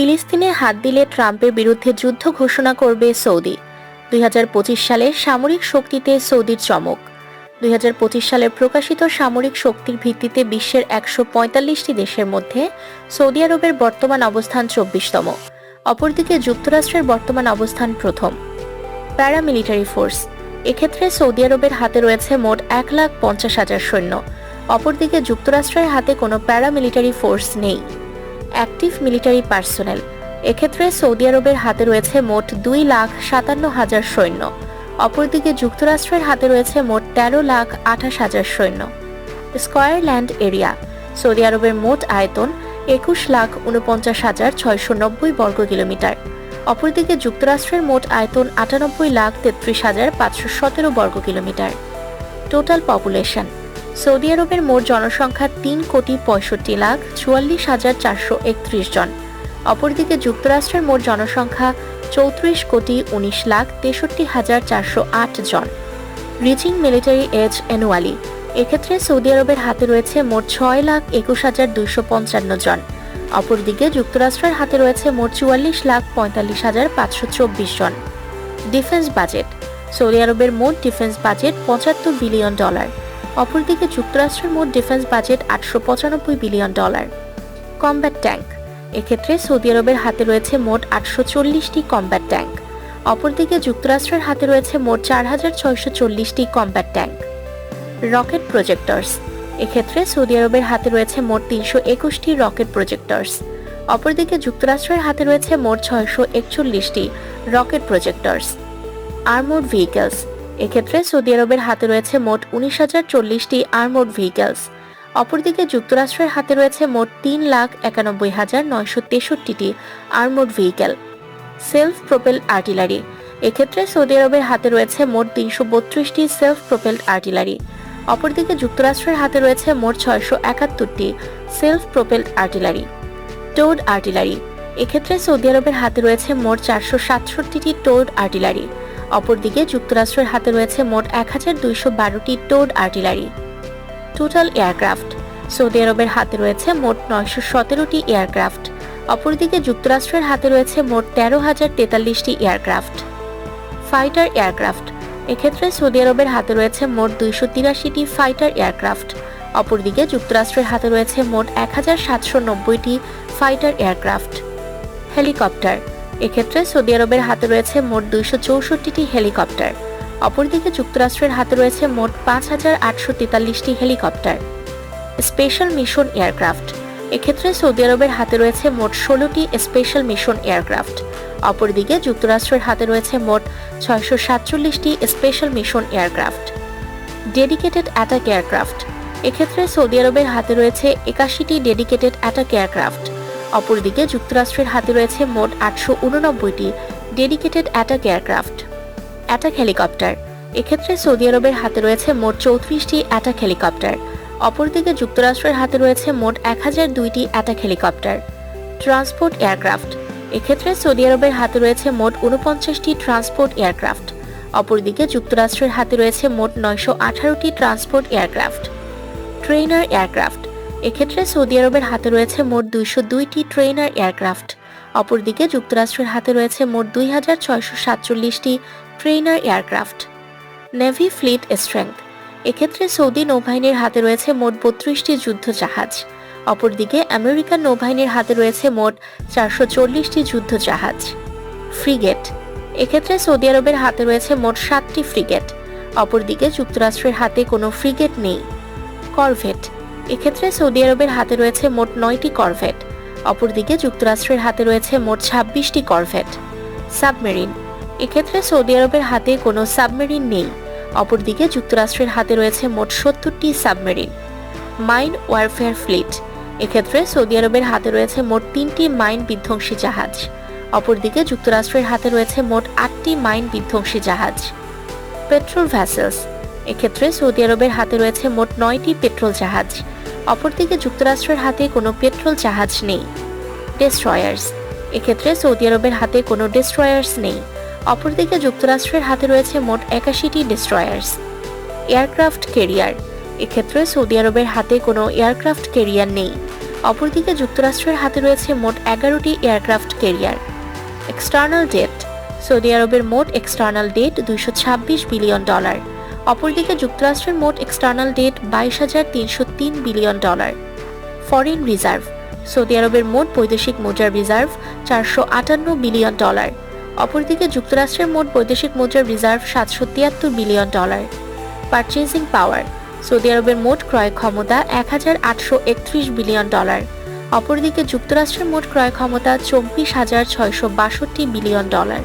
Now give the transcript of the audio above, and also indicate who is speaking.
Speaker 1: ফিলিস্তিনে হাত দিলে ট্রাম্পের বিরুদ্ধে যুদ্ধ ঘোষণা করবে সৌদি। দুই হাজার পঁচিশ সালে সামরিক শক্তিতে সৌদির চমক। দুই হাজার পঁচিশ সালে প্রকাশিত সামরিক শক্তির ভিত্তিতে বিশ্বের একশো পঁয়তাল্লিশটি দেশের মধ্যে সৌদি আরবের বর্তমান অবস্থান চব্বিশতম। অপরদিকে যুক্তরাষ্ট্রের বর্তমান অবস্থান প্রথম। Paramilitary force. এক্ষেত্রে সৌদি আরবের হাতে রয়েছে মোট এক লাখ পঞ্চাশ হাজার সৈন্য। অপরদিকে যুক্তরাষ্ট্রের হাতে কোনো প্যারামিলিটারি ফোর্স নেই। Active military personnel. এক্ষেত্রে সৌদি আরবের হাতে রয়েছে মোট দুই লাখ সাতান্ন হাজার সৈন্য। অপরদিকে যুক্তরাষ্ট্রের হাতে রয়েছে মোট তেরো লাখ আঠাশ হাজার সৈন্য। Square land area. সৌদি আরবের মোট আয়তন একুশ লাখ উনপঞ্চাশ হাজার ছয়শো নব্বই বর্গ কিলোমিটার। অপরদিকে যুক্তরাষ্ট্রের মোট আয়তন আটানব্বই লাখ তেত্রিশ হাজার পাঁচশো সতেরো বর্গ কিলোমিটার। Total population. সৌদি আরবের মোট জনসংখ্যা তিন কোটি পঁয়ষট্টি লাখ চুয়াল্লিশ হাজার চারশো একত্রিশ জন। অপরদিকে যুক্তরাষ্ট্রের মোট জনসংখ্যা চৌত্রিশ কোটি উনিশ লাখ তেষট্টি হাজার চারশো আট জন। Reaching military age annually. এক্ষেত্রে সৌদি আরবের হাতে রয়েছে মোট ছয় লাখ একুশ হাজার দুইশো পঞ্চান্ন জন। অপরদিকে যুক্তরাষ্ট্রের হাতে রয়েছে মোট চুয়াল্লিশ লাখ পঁয়তাল্লিশ হাজার পাঁচশো চব্বিশ জন। Defence budget. সৌদি আরবের মোট ডিফেন্স বাজেট পঁচাত্তর বিলিয়ন ডলার। অপরদিকে যুক্তরাষ্ট্রের মোট ডিফেন্স বাজেট আটশো পঁচানব্বই বিলিয়ন ডলার। Combat tank. এক্ষেত্রে সৌদি আরবের হাতে রয়েছে মোট আটশো চল্লিশটি কমব্যাট ট্যাঙ্ক। অপরদিকে যুক্তরাষ্ট্রের হাতে রয়েছে মোট চার হাজার ছয়শো চল্লিশটি কমব্যাট ট্যাঙ্ক। Rocket projectors. এক্ষেত্রে সৌদি আরবের হাতে রয়েছে মোট তিনশো একুশটি রকেট প্রজেক্টরস। অপরদিকে যুক্তরাষ্ট্রের হাতে রয়েছে মোট ছয়শো একচল্লিশটি রকেট প্রজেক্টরস। Armoured vehicles. এক্ষেত্রে সৌদি আরবের হাতে রয়েছে মোট উনিশ হাজার চল্লিশটি আর্মোড ভেহিকেলস অপরদিকে যুক্তরাষ্ট্রের হাতে রয়েছে মোট তিন লাখ একানব্বই হাজার নয়শো তেষট্টিটি armoured vehicle self propel artillery এক্ষেত্রে সৌদি আরবের হাতে রয়েছে মোট তিনশো বত্রিশটি সেলফ প্রোপেলড আর্টিলারি অপরদিকে যুক্তরাষ্ট্রের হাতে রয়েছে মোট ছয়শো একাত্তরটি self propelled artillery towed artillery এক্ষেত্রে সৌদি আরবের হাতে রয়েছে মোট চারশো সাতষট্টিটি টোড আর্টিলারি অপরদিকে যুক্তরাষ্ট্রের হাতে রয়েছে মোট এক হাজার দুইশো বারোটি towed artillery. Total aircraft Saudi আরবের হাতে রয়েছে মোট নয়শো সতেরোটি এয়ারক্রাফট অপরদিকে যুক্তরাষ্ট্রের হাতে রয়েছে মোট তেরো হাজার তেতাল্লিশটি এয়ারক্রাফট ফাইটার এয়ারক্রাফট এক্ষেত্রে সৌদি আরবের হাতে রয়েছে মোট দুইশো তিরাশিটি ফাইটার এয়ারক্রাফট অপরদিকে যুক্তরাষ্ট্রের হাতে রয়েছে মোট এক হাজার সাতশো নব্বইটি ফাইটার এয়ারক্রাফট হেলিকপ্টার এক্ষেত্রে সৌদি আরবের হাতে রয়েছে মোট দুইশো চৌষট্টিটি হেলিকপ্টার। অপরদিকে যুক্তরাষ্ট্রের হাতে রয়েছে মোট পাঁচ হাজার আটশো তেতাল্লিশটি হেলিকপ্টার। Special mission aircraft. এক্ষেত্রে সৌদি আরবের হাতে রয়েছে মোট ষোলোটি স্পেশাল মিশন এয়ারক্রাফট। অপরদিকে যুক্তরাষ্ট্রের হাতে রয়েছে মোট ছয়শো সাতচল্লিশটি special mission aircraft. Dedicated attack aircraft. এক্ষেত্রে সৌদি আরবের হাতে রয়েছে একাশিটি ডেডিকেটেড অ্যাটাক এয়ারক্রাফট। অপরদিকে যুক্তরাষ্ট্রের হাতে রয়েছে মোট আটশো উননব্বইটি dedicated attack aircraft, attack helicopter. এক্ষেত্রে সৌদি আরবের হাতে রয়েছে মোট চৌত্রিশটি অ্যাটাক হেলিকপ্টার। অপরদিকে যুক্তরাষ্ট্রের হাতে রয়েছে মোট এক হাজার দুইটি অ্যাটাক হেলিকপ্টার, ট্রান্সপোর্ট এয়ারক্রাফট। এক্ষেত্রে সৌদি আরবের হাতে রয়েছে মোট উনপঞ্চাশটি ট্রান্সপোর্ট এয়ারক্রাফট। অপরদিকে যুক্তরাষ্ট্রের হাতে রয়েছে মোট নয়শো আঠারোটি ট্রান্সপোর্ট এয়ারক্রাফট। Trainer aircraft. এক্ষেত্রে সৌদি আরবের হাতে রয়েছে মোট দুইশো দুইটি ট্রেনার এয়ারক্রাফট। অপরদিকে যুক্তরাষ্ট্রের হাতে রয়েছে মোট দুই হাজার ছয়শো সাতচল্লিশটি trainer aircraft. Navy fleet strength. এক্ষেত্রে সৌদি নৌবাহিনীর হাতে রয়েছে মোট বত্রিশটি যুদ্ধ জাহাজ। অপরদিকে আমেরিকান নৌবাহিনীর হাতে রয়েছে মোট চারশো চল্লিশটি যুদ্ধ জাহাজ। ফ্রিগেট। এক্ষেত্রে সৌদি আরবের হাতে রয়েছে মোট সাতটি ফ্রিগেট। অপরদিকে যুক্তরাষ্ট্রের হাতে কোনো ফ্রিগেট নেই। করভেট এক্ষেত্রে সৌদি আরবের হাতে রয়েছে মোট নয়টি করভেট। অপরদিকে যুক্তরাষ্ট্রের হাতে রয়েছে মোট ছাব্বিশটি করভেট। সাবমেরিন। এক্ষেত্রে সৌদি আরবের হাতে কোনো সাবমেরিন নেই। অপরদিকে যুক্তরাষ্ট্রের হাতে রয়েছে মোট সত্তরটি সাবমেরিন। Mine warfare fleet. এক্ষেত্রে সৌদি আরবের হাতে রয়েছে মোট তিনটি মাইন বিধ্বংসী জাহাজ। অপরদিকে যুক্তরাষ্ট্রের হাতে রয়েছে মোট আটটি মাইন বিধ্বংসী জাহাজ। Patrol vessels. এক্ষেত্রে সৌদি আরবের হাতে রয়েছে মোট নয়টি পেট্রোল জাহাজ। অপরদিকে যুক্তরাষ্ট্রের হাতে কোনো পেট্রোল জাহাজ নেই। ডেস্ট্রয়ার্স এক্ষেত্রে সৌদি আরবের হাতে কোনো ডেস্ট্রয়ার্স নেই। অপরদিকে যুক্তরাষ্ট্রের হাতে রয়েছে মোট একাশিটি ডেস্ট্রয়ার্স এয়ারক্রাফট কেরিয়ার এক্ষেত্রে সৌদি আরবের হাতে কোনো এয়ারক্রাফট কেরিয়ার নেই। অপরদিকে যুক্তরাষ্ট্রের হাতে রয়েছে মোট এগারোটি aircraft carrier external debt Saudi আরবের মোট এক্সটার্নাল ডেট দুইশো ছাব্বিশ বিলিয়ন ডলার অপরদিকে যুক্তরাষ্ট্রের মোট এক্সটার্নাল ডেট বাইশ হাজার তিনশো তিন billion dollar foreign reserve Saudi আরবের মোট বৈদেশিক মুদ্রার রিজার্ভ চারশো আটান্ন বিলিয়ন ডলার অপরদিকে যুক্তরাষ্ট্রের মোট বৈদেশিক মুদ্রার রিজার্ভ সাতশো তিয়াত্তর billion dollar purchasing power Saudi আরবের মোট ক্রয় ক্ষমতা এক হাজার আটশো একত্রিশ বিলিয়ন ডলার অপরদিকে যুক্তরাষ্ট্রের মোট ক্রয় ক্ষমতা চব্বিশ হাজার ছয়শো বাষট্টি বিলিয়ন ডলার